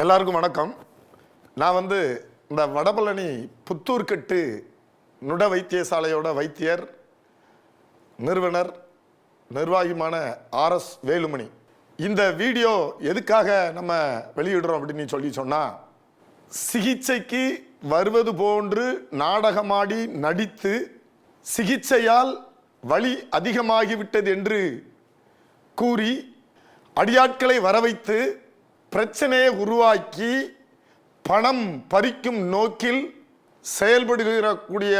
எல்லாருக்கும் வணக்கம். நான் வந்து இந்த வடபழனி புத்தூர்கட்டு நுட வைத்தியசாலையோட வைத்தியர் நிறுவனர் நிர்வாகியுமான ஆர்எஸ் வேலுமணி. இந்த வீடியோ எதுக்காக நம்ம வெளியிடுறோம் அப்படின்னு சொல்லி சொன்னால் சிகிச்சைக்கு வருவது போன்று நாடகமாடி நடித்து சிகிச்சையால் வலி அதிகமாகிவிட்டது என்று கூறி அடியாட்களை வரவைத்து பிரச்சனையை உருவாக்கி பணம் பறிக்கும் நோக்கில் செயல்படுகிறக்கூடிய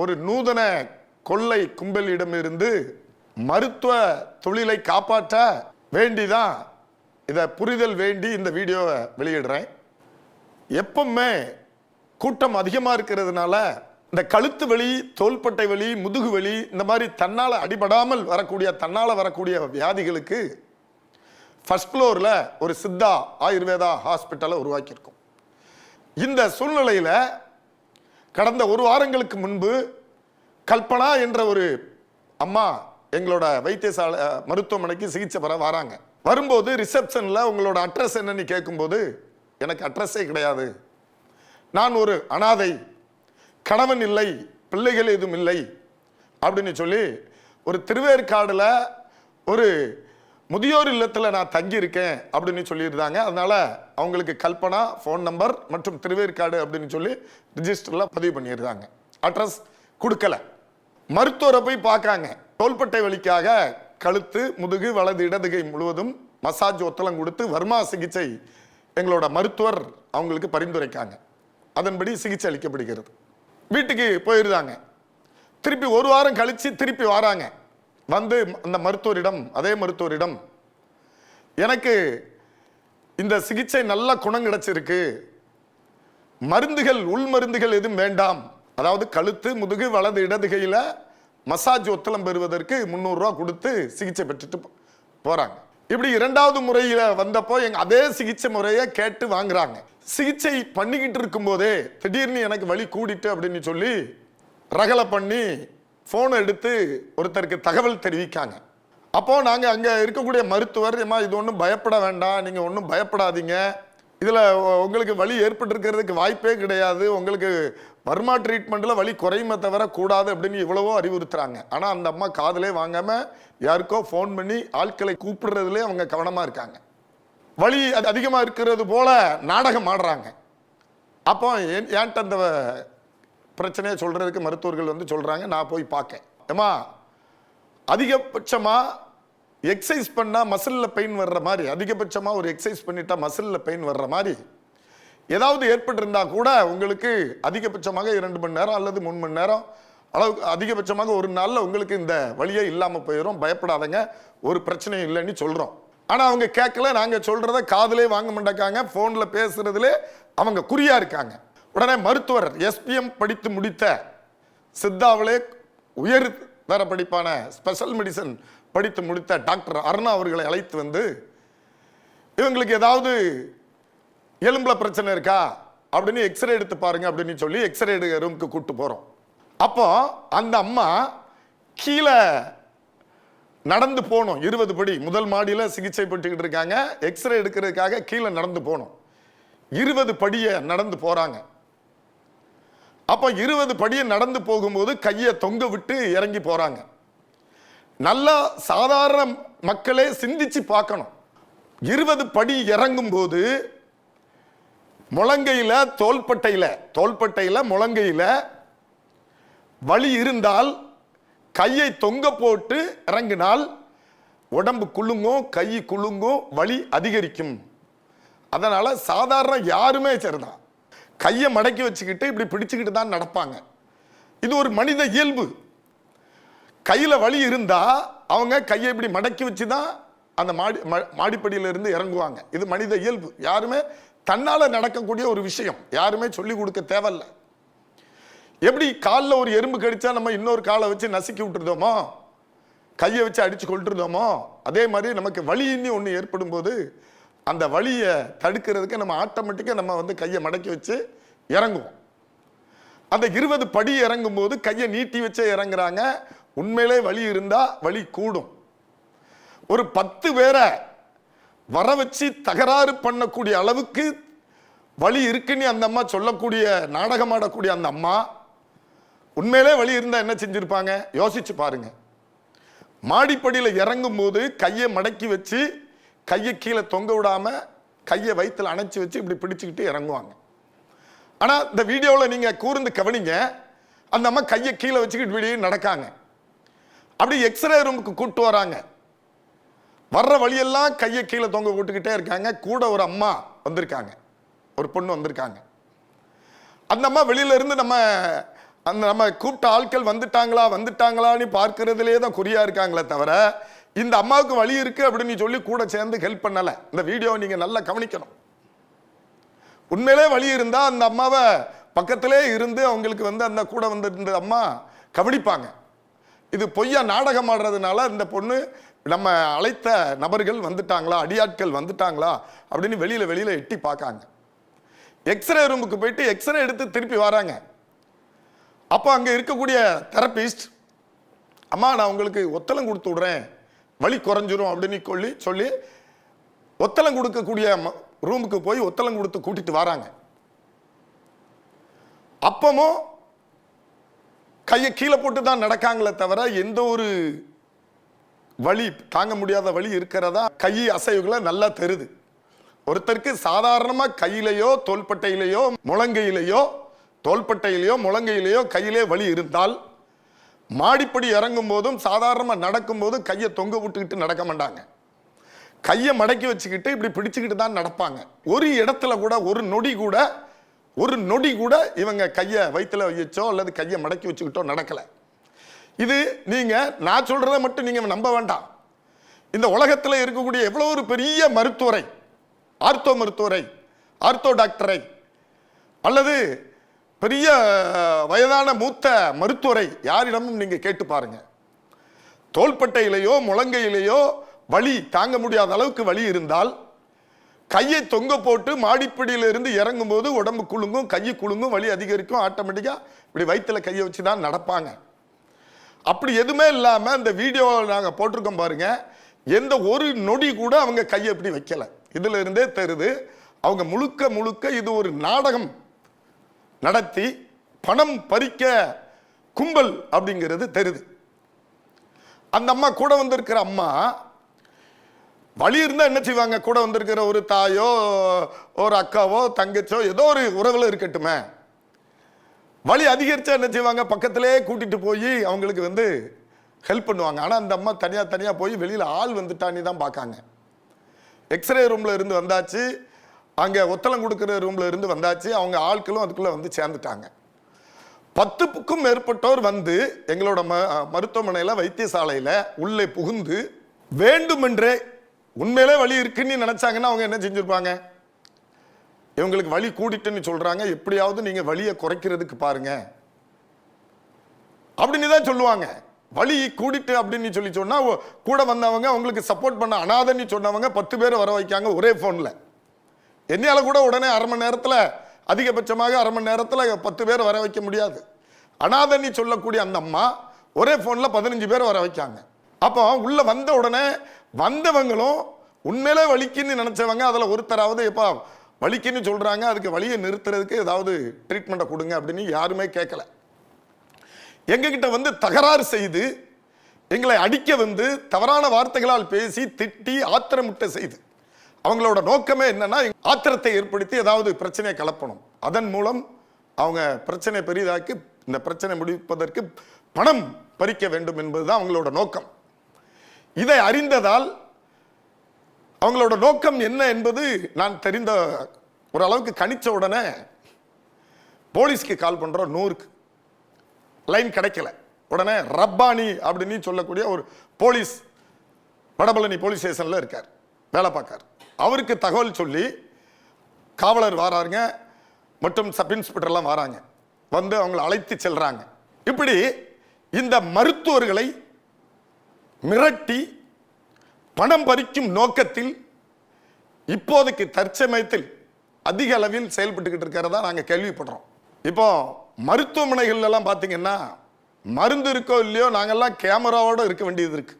ஒரு நூதன கொள்ளை கும்பலிடமிருந்து மருத்துவ தொழிலை காப்பாற்ற வேண்டிதான். இதை புரிதல் வேண்டி இந்த வீடியோவை வெளியிடுறேன். எப்பவுமே கூட்டம் அதிகமாக இருக்கிறதுனால இந்த கழுத்து வலி தோள்பட்டை வலி முதுகு வலி இந்த மாதிரி தன்னால் அடிபடாமல் வரக்கூடிய தன்னால் வரக்கூடிய வியாதிகளுக்கு ஃபர்ஸ்ட் ஃப்ளோரில் ஒரு சித்தா ஆயுர்வேதா ஹாஸ்பிட்டலை உருவாக்கியிருக்கோம். இந்த சூழ்நிலையில் கடந்த ஒரு வாரங்களுக்கு முன்பு கல்பனா என்ற ஒரு அம்மா எங்களோட வைத்தியசாலை மருத்துவமனைக்கு சிகிச்சை பெற வராங்க. வரும்போது ரிசப்ஷனில் உங்களோட அட்ரஸ் என்னன்னு கேட்கும்போது எனக்கு அட்ரஸே கிடையாது. நான் ஒரு அனாதை. கணவன் இல்லை. பிள்ளைகள் எதுவும் இல்லை. அப்படின்னு சொல்லி ஒரு திருவேற்காடில் ஒரு முதியோர் இல்லத்தில் நான் தங்கியிருக்கேன் அப்படின்னு சொல்லியிருந்தாங்க. அதனால அவங்களுக்கு கல்பனா ஃபோன் நம்பர் மற்றும் திருவேற்காடு அப்படின்னு சொல்லி ரிஜிஸ்டரில் பதிவு பண்ணியிருந்தாங்க. அட்ரஸ் கொடுக்கல. மருத்துவரை போய் பார்க்காங்க. தோள்பட்டை வலிக்காக கழுத்து முதுகு வலது இடதுகை முழுவதும் மசாஜ் ஒத்தலம் கொடுத்து வர்மா சிகிச்சை எங்களோட மருத்துவர் அவங்களுக்கு பரிந்துரைக்காங்க. அதன்படி சிகிச்சை அளிக்கப்படுகிறது. வீட்டுக்கு போயிருந்தாங்க. திருப்பி ஒரு வாரம் கழித்து திருப்பி வராங்க. வந்து அந்த மருத்துவரிடம் அதே மருத்துவரிடம் எனக்கு இந்த சிகிச்சை நல்ல குணம் கிடைச்சிருக்கு. மருந்துகள் உள் மருந்துகள் எதுவும் வேண்டாம். அதாவது கழுத்து முதுகு வலது இடதுகையில் மசாஜ் ஒத்தளம் பெறுவதற்கு முந்நூறுரூவா கொடுத்து சிகிச்சை பெற்றுட்டு போ- இப்படி இரண்டாவது முறையில் வந்தப்போ எங்கள் அதே சிகிச்சை முறையை கேட்டு வாங்குறாங்க. சிகிச்சை பண்ணிக்கிட்டு இருக்கும்போதே திடீர்னு எனக்கு வழி கூடிட்டு அப்படின்னு சொல்லி ரகலை பண்ணி ஃபோனை எடுத்து ஒருத்தருக்கு தகவல் தெரிவிக்காங்க. அப்போது நாங்கள் அங்கே இருக்கக்கூடிய மருத்துவர் ஏமா இது ஒன்றும் பயப்பட வேண்டாம் நீங்கள் ஒன்றும் பயப்படாதீங்க. இதில் உங்களுக்கு வலி ஏற்பட்டிருக்கிறதுக்கு வாய்ப்பே கிடையாது. உங்களுக்கு வர்மா ட்ரீட்மெண்ட்டில் வலி குறையுமே தவிர கூடாது அப்படின்னு இவ்வளவோ அறிவுறுத்துறாங்க. ஆனால் அந்த அம்மா காதலே வாங்காமல் யாருக்கோ ஃபோன் பண்ணி ஆட்களை கூப்பிடுறதுலே அவங்க கவனமாக இருக்காங்க. வலி அது அதிகமாக இருக்கிறது போல நாடகம் ஆடுறாங்க. அப்போ என்- என்கிட்ட அந்த பிரச்சனையை சொல்கிறதுக்கு மருத்துவர்கள் வந்து சொல்கிறாங்க நான் போய் பார்க்கேன். ஏமா அதிகபட்சமாக எக்ஸசைஸ் பண்ணால் மசிலில் பெயின் வர்ற மாதிரி அதிகபட்சமாக ஒரு எக்ஸசைஸ் பண்ணிட்டா மசில்ல பெயின் வர்ற மாதிரி ஏதாவது ஏற்பட்டிருந்தா கூட உங்களுக்கு அதிகபட்சமாக இரண்டு மணி நேரம் அல்லது மூணு மணி நேரம் அளவுக்கு அதிகபட்சமாக ஒரு நாளில் உங்களுக்கு இந்த வழியே இல்லாமல் போயிடும் பயப்படாதங்க. ஒரு பிரச்சனையும் இல்லைன்னு சொல்கிறோம் ஆனால் அவங்க கேட்கல. நாங்கள் சொல்கிறத காதலே வாங்க மாட்டேக்காங்க ஃபோனில் பேசுகிறதுலே அவங்க குறியாக இருக்காங்க. உடனே மருத்துவர் எஸ்பிஎம் படித்து முடித்த சித்தாவிலே உயர் தர படிப்பான ஸ்பெஷல் மெடிசன் படித்து முடித்த டாக்டர் அருணா அவர்களை அழைத்து வந்து இவங்களுக்கு ஏதாவது எலும்பில் பிரச்சனை இருக்கா? அப்படின்னு எக்ஸ்ரே எடுத்து பாருங்க அப்படின்னு சொல்லி எக்ஸ்ரே எடுக்க ரூமுக்கு கூப்பிட்டு போகிறோம் அப்போ அந்த அம்மா கீழே நடந்து போகணும் இருபது படி முதல் மாடியில் சிகிச்சை பெற்றுக்கிட்டு இருக்காங்க. எக்ஸ்ரே எடுக்கிறதுக்காக கீழே நடந்து போகணும் இருபது படியை நடந்து போகிறாங்க அப்போ இருபது படியை நடந்து போகும்போது கையை தொங்க விட்டு இறங்கி போகிறாங்க நல்லா சாதாரண மக்களே சிந்திச்சு பார்க்கணும். இருபது படி இறங்கும்போது முழங்கையில் தோள்பட்டையில் தோள்பட்டையில் முழங்கையில் வழி வலி இருந்தால் கையை தொங்க போட்டு இறங்கினால் உடம்பு குலுங்கும் கை குலுங்கும் வலி அதிகரிக்கும். அதனால் சாதாரண யாருமே சரிதான். கையை மடக்கி வச்சுக்கிட்டு இப்படி பிடிச்சுக்கிட்டு தான் நடப்பாங்க. இது ஒரு மனித இயல்பு. கையில் வலி இருந்தால் அவங்க கையை இப்படி மடக்கி வச்சு தான் அந்த மாடி ம- மாடிப்படியில இருந்து இறங்குவாங்க. இது மனித இயல்பு. யாருமே தன்னால் நடக்கக்கூடிய ஒரு விஷயம். யாருமே சொல்லி கொடுக்க தேவையில்ல. எப்படி காலில் ஒரு எறும்பு கடிச்சா நம்ம இன்னொரு காலை வச்சு நசுக்கி விட்டுருதோமோ? கையை வச்சு அடித்து கொள்ட்டுருதோமோ அதே மாதிரி நமக்கு வலின்னு ஒன்று ஏற்படும் போது அந்த வழியை தடுக்கிறதுக்கு நம்ம ஆட்டோமேட்டிக்காக நம்ம வந்து கையை மடக்கி வச்சு இறங்குவோம். அந்த இருபது படி இறங்கும் போது கையை நீட்டி வச்சே இறங்குறாங்க. உண்மையிலே வலி இருந்தால் வழி கூடும். ஒரு பத்து பேரை வர வச்சு தகராறு பண்ணக்கூடிய அளவுக்கு வழி இருக்குன்னு அந்த அம்மா சொல்லக்கூடிய நாடகம் ஆடக்கூடிய அந்த அம்மா உண்மையிலே வலி இருந்தால் என்ன செஞ்சுருப்பாங்க? யோசிச்சு பாருங்க. மாடிப்படியில் இறங்கும் போது கையை மடக்கி வச்சு கையை கீழே தொங்க விடாம கையை வயிற்றில் அணைச்சி வச்சு இப்படி பிடிச்சிக்கிட்டு இறங்குவாங்க. ஆனால் இந்த வீடியோவில் நீங்கள் கூர்ந்து கவனிங்க. அந்த அம்மா கையை கீழே வச்சுக்கிட்டு இப்படி நடக்காங்க. அப்படி எக்ஸ்ரே ரூமுக்கு கூட்டு வராங்க. வர்ற வழியெல்லாம் கையை கீழே தொங்க விட்டுக்கிட்டே இருக்காங்க. கூட ஒரு அம்மா வந்திருக்காங்க. ஒரு பொண்ணு வந்திருக்காங்க. அந்த அம்மா வெளியில இருந்து நம்ம அந்த நம்ம கூப்பிட்ட ஆட்கள் வந்துட்டாங்களா வந்துட்டாங்களான்னு பார்க்கறதுலே தான் குறியாக இருக்காங்களே தவிர இந்த அம்மாவுக்கு வழி இருக்கு அப்படின்னு சொல்லி கூட சேர்ந்து ஹெல்ப் பண்ணல. இந்த வீடியோ நீங்க நல்லா கவனிக்கணும். உண்மையிலே வழி இருந்தா அந்த அம்மாவை பக்கத்திலே இருந்து அவங்களுக்கு வந்து அந்த கூட வந்திருந்த அம்மா கவனிப்பாங்க. இது பொய்யா நாடகம் ஆடுறதுனால இந்த பொண்ணு நம்ம அழைத்த நபர்கள் வந்துட்டாங்களா அடியாட்கள் வந்துட்டாங்களா அப்படின்னு வெளியில வெளியில எட்டி பார்க்காங்க. எக்ஸ்ரே ரூமுக்கு போயிட்டு எக்ஸ்ரே எடுத்து திருப்பி வராங்க. அப்போ அங்கே இருக்கக்கூடிய தெரபிஸ்ட் அம்மா நான் உங்களுக்கு ஒத்தலம் கொடுத்து விடுறேன். வலி குறைஞ்சிரும் அப்படின்னு சொல்லி சொல்லி ஒத்தலம் கொடுக்கக்கூடிய ம- ரூமுக்கு போய் ஒத்தலம் கொடுத்து கூட்டிட்டு வராங்க. அப்பமும் கையை கீழே போட்டு தான் நடக்காங்களே தவிர எந்த ஒரு வழி தாங்க முடியாத வழி இருக்கிறதா கை அசைவுகளை நல்லா தெரியுது. ஒருத்தருக்கு சாதாரணமாக கையிலையோ தோள்பட்டையிலையோ முழங்கையிலையோ தோள்பட்டையிலையோ முழங்கையிலையோ கையிலே வலி இருந்தால் மாடிப்படி இறங்கும் போதும் சாதாரணமாக நடக்கும் போதும் கையை தொங்க விட்டுக்கிட்டு நடக்க மாட்டாங்க. கையை மடக்கி வச்சுக்கிட்டு இப்படி பிடிச்சுக்கிட்டு தான் நடப்பாங்க. ஒரு இடத்துல கூட ஒரு நொடி கூட ஒரு நொடி கூட இவங்க கையை வயிற்றில் வச்சோ அல்லது கையை மடக்கி வச்சுக்கிட்டோ நடக்கலை. இது நீங்கள் நான் சொல்கிறத மட்டும் நீங்கள் நம்ப வேண்டாம். இந்த உலகத்தில் இருக்கக்கூடிய எவ்வளோ ஒரு பெரிய மருத்துவரை ஆர்த்தோ மருத்துவரை ஆர்த்தோ டாக்டரை அல்லது பெரிய வயதான மூத்த மருத்துவரை யாரிடமும் நீங்கள் கேட்டு பாருங்க. தோள்பட்டையிலேயோ முழங்கையிலேயோ வலி தாங்க முடியாத அளவுக்கு வலி இருந்தால் கையை தொங்க போட்டு மாடிப்பிடியிலிருந்து இறங்கும் போது உடம்பு குலுங்கும் கை குலுங்கும் வலி அதிகரிக்கும் ஆட்டோமேட்டிக்காக இப்படி வயிற்றில் கையை வச்சு தான் நடப்பாங்க. அப்படி எதுவுமே இல்லாமல் இந்த வீடியோவில் நாங்கள் போட்டிருக்கோம் பாருங்கள் எந்த ஒரு நொடி கூட அவங்க கையை இப்படி வைக்கல. இதிலிருந்தே தருது அவங்க முழுக்க முழுக்க இது ஒரு நாடகம். நடத்தி பணம் பறிக்க கும்பல் அப்படிங்கிறது தெரியுது அந்த அம்மா கூட வந்திருக்கிற அம்மா வழி இருந்தால் என்ன செய்வாங்க? கூட வந்திருக்கிற ஒரு தாயோ ஒரு அக்காவோ தங்கச்சோ ஏதோ ஒரு உறவில் இருக்கட்டுமே. வழி அதிகரிச்சா என்ன செய்வாங்க? பக்கத்திலே கூட்டிகிட்டு போய் அவங்களுக்கு வந்து ஹெல்ப் பண்ணுவாங்க. ஆனால் அந்த அம்மா தனியாக தனியாக போய் வெளியில் ஆள் வந்துட்டான்னு தான் பார்க்காங்க. எக்ஸ்ரே ரூமில் இருந்து வந்தாச்சு. அங்கே ஒத்தளம் கொடுக்குற ரூமில் இருந்து வந்தாச்சு. அவங்க ஆட்களும் அதுக்குள்ளே வந்து சேர்ந்துட்டாங்க. பத்துக்கும் மேற்பட்டோர் வந்து எங்களோட ம மருத்துவமனையில் வைத்தியசாலையில் உள்ளே புகுந்து வேண்டுமென்றே உண்மையிலே வழி இருக்குன்னு நினச்சாங்கன்னா அவங்க என்ன செஞ்சுருப்பாங்க? இவங்களுக்கு வழி கூடிட்டுன்னு சொல்கிறாங்க எப்படியாவது நீங்கள் வழியை குறைக்கிறதுக்கு பாருங்க. அப்படின்னு தான் சொல்லுவாங்க. வழி கூடிட்டு அப்படின்னு சொல்லி சொன்னால் கூட வந்தவங்க அவங்களுக்கு சப்போர்ட் பண்ண அனாதன்னு சொன்னவங்க பத்து பேர் வர வைக்காங்க ஒரே ஃபோனில் என்னையால் கூட உடனே அரை மணி நேரத்தில் அதிகபட்சமாக அரை மணி நேரத்தில் பத்து பேர் வர வைக்க முடியாது. அனாதனி சொல்லக்கூடிய அந்த அம்மா ஒரே ஃபோனில் பதினஞ்சு பேர் வர வைக்காங்க. அப்போ உள்ளே வந்த உடனே வந்தவங்களும் உண்மையிலே வலிக்குன்னு நினச்சவங்க அதில் ஒருத்தராவது எப்போ வலிக்குன்னு சொல்கிறாங்க அதுக்கு வழியை நிறுத்துறதுக்கு ஏதாவது ட்ரீட்மெண்ட்டை கொடுங்க அப்படின்னு யாருமே கேட்கல எங்ககிட்ட வந்து தகராறு செய்து எங்களை அடிக்க வந்து தவறான வார்த்தைகளால் பேசி திட்டி ஆத்திரமுட்டை செய்து. அவங்களோட நோக்கமே என்னன்னா ஆத்திரத்தை ஏற்படுத்தி ஏதாவது பிரச்சனையை கலப்பணும். அதன் மூலம் அவங்க பிரச்சனை பெரிதாக்கி இந்த பிரச்சனை முடிப்பதற்கு பணம் பறிக்க வேண்டும் என்பதுதான் அவங்களோட நோக்கம். இதை அறிந்ததால் அவங்களோட நோக்கம் என்ன என்பது நான் தெரிந்த ஓரளவுக்கு கணிச்ச உடனே போலீஸ்க்கு கால் பண்ணுறோம் நூறுக்கு. லைன் கிடைக்கல. உடனே ரப்பானி அப்படின்னு சொல்லக்கூடிய ஒரு போலீஸ் வடபழனி போலீஸ் ஸ்டேஷனில் இருக்கார் வேலை பார்க்கார். அவருக்கு தகவல் சொல்லி காவலர் வாராருங்க மற்றும் சப் இன்ஸ்பெக்டர்லாம் வராங்க. வந்து அவங்களை அழைத்து செல்றாங்க. இப்படி இந்த மருத்துவர்களை மிரட்டி பணம் பறிக்கும் நோக்கத்தில் இப்போதைக்கு தற்சமயத்தில் அதிக அளவில் செயல்பட்டுக்கிட்டு இருக்கிறதா நாங்கள் கேள்விப்படுறோம். இப்போ மருத்துவமனைகள்லாம் பார்த்தீங்கன்னா மருந்து இருக்கோ இல்லையோ நாங்கள்லாம் கேமராவோட இருக்க வேண்டியது இருக்கு.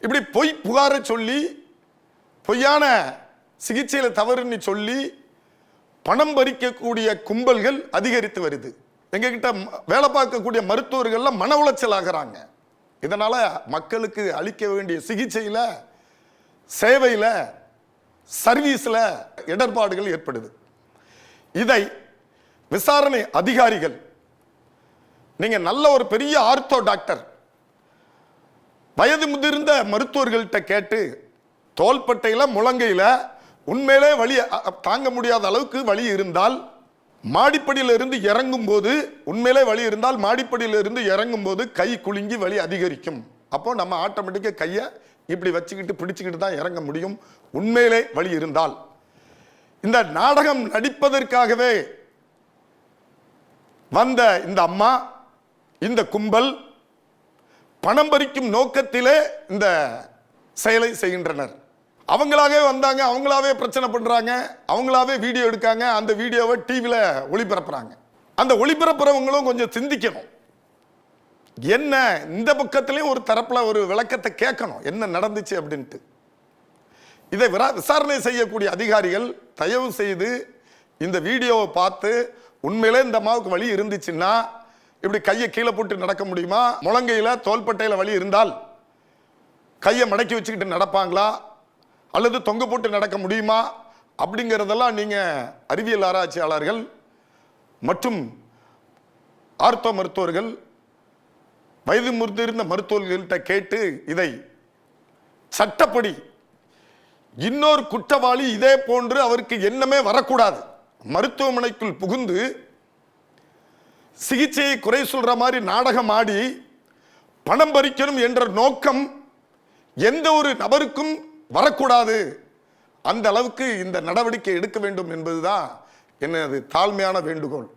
இப்படி பொய் புகாரை சொல்லி பொய்யான சிகிச்சையில் தவறுன்னு சொல்லி பணம் பறிக்கக்கூடிய கும்பல்கள் அதிகரித்து வருது. எங்ககிட்ட வேலை பார்க்கக்கூடிய மருத்துவர்கள்லாம் மன உளைச்சல் ஆகிறாங்க. இதனால் மக்களுக்கு அளிக்க வேண்டிய சிகிச்சையில் சேவையில் சர்வீஸில் இடர்பாடுகள் ஏற்படுது. இதை விசாரணை அதிகாரிகள் நீங்கள் நல்ல ஒரு பெரிய ஆர்த்தோ டாக்டர் வயது முதிர்ந்த மருத்துவர்கள்ட்ட கேட்டு தோள்பட்டையில் முழங்கையில் உண்மையிலே வலி தாங்க முடியாத அளவுக்கு வலி இருந்தால் மாடிப்படியிலிருந்து இறங்கும் போது உண்மையிலே வலி இருந்தால் மாடிப்படியிலிருந்து இறங்கும் போது கை குலுங்கி வலி அதிகரிக்கும். அப்போ நம்ம ஆட்டோமேட்டிக்காக கையை இப்படி வச்சுக்கிட்டு பிடிச்சிக்கிட்டு தான் இறங்க முடியும். உண்மையிலே வலி இருந்தால். இந்த நாடகம் நடிப்பதற்காகவே வந்த இந்த அம்மா இந்த கும்பல் பணம் பறிக்கும் நோக்கத்திலே இந்த செயலை செய்கின்றனர். அவங்களாவே வந்தாங்க அவங்களாவே பிரச்சனை பண்ணுறாங்க அவங்களாவே வீடியோ எடுக்காங்க அந்த வீடியோவை டிவியில் ஒளிபரப்புறாங்க. அந்த ஒளிபரப்புறவங்களும் கொஞ்சம் சிந்திக்கணும். என்ன இந்த பக்கத்துலேயும் ஒரு தரப்பில் ஒரு விளக்கத்தை கேட்கணும் என்ன நடந்துச்சு அப்படின்ட்டு. இதை விரா- விசாரணை செய்யக்கூடிய அதிகாரிகள் தயவு செய்து இந்த வீடியோவை பார்த்து உண்மையிலே இந்த அம்மாவுக்கு வழி இருந்துச்சுன்னா இப்படி கையை கீழே போட்டு நடக்க முடியுமா? முழங்கையில் தோள்பட்டையில் வழி இருந்தால் கையை மடக்கி வச்சுக்கிட்டு நடப்பாங்களா? அல்லது தொங்க போட்டு நடக்க முடியுமா? அப்படிங்கிறதெல்லாம் நீங்கள் அறிவியல் ஆராய்ச்சியாளர்கள் மற்றும் ஆர்த்தோ மருத்துவர்கள் வயது முதிர்ந்த மருத்துவர்கள்ட்ட கேட்டு இதை சட்டப்படி இன்னொரு குற்றவாளி இதே போன்று அவருக்கு எண்ணமே வரக்கூடாது. மருத்துவமனைக்குள் புகுந்து சிகிச்சையை குறை சொல்ற மாதிரி நாடகம் ஆடி பணம் பறிக்கணும் என்ற நோக்கம் எந்த ஒரு நபருக்கும் வரக்கூடாது. அந்த அளவுக்கு இந்த நடவடிக்கை எடுக்க வேண்டும் என்பதுதான் எனது தாழ்மையான வேண்டுகோள்.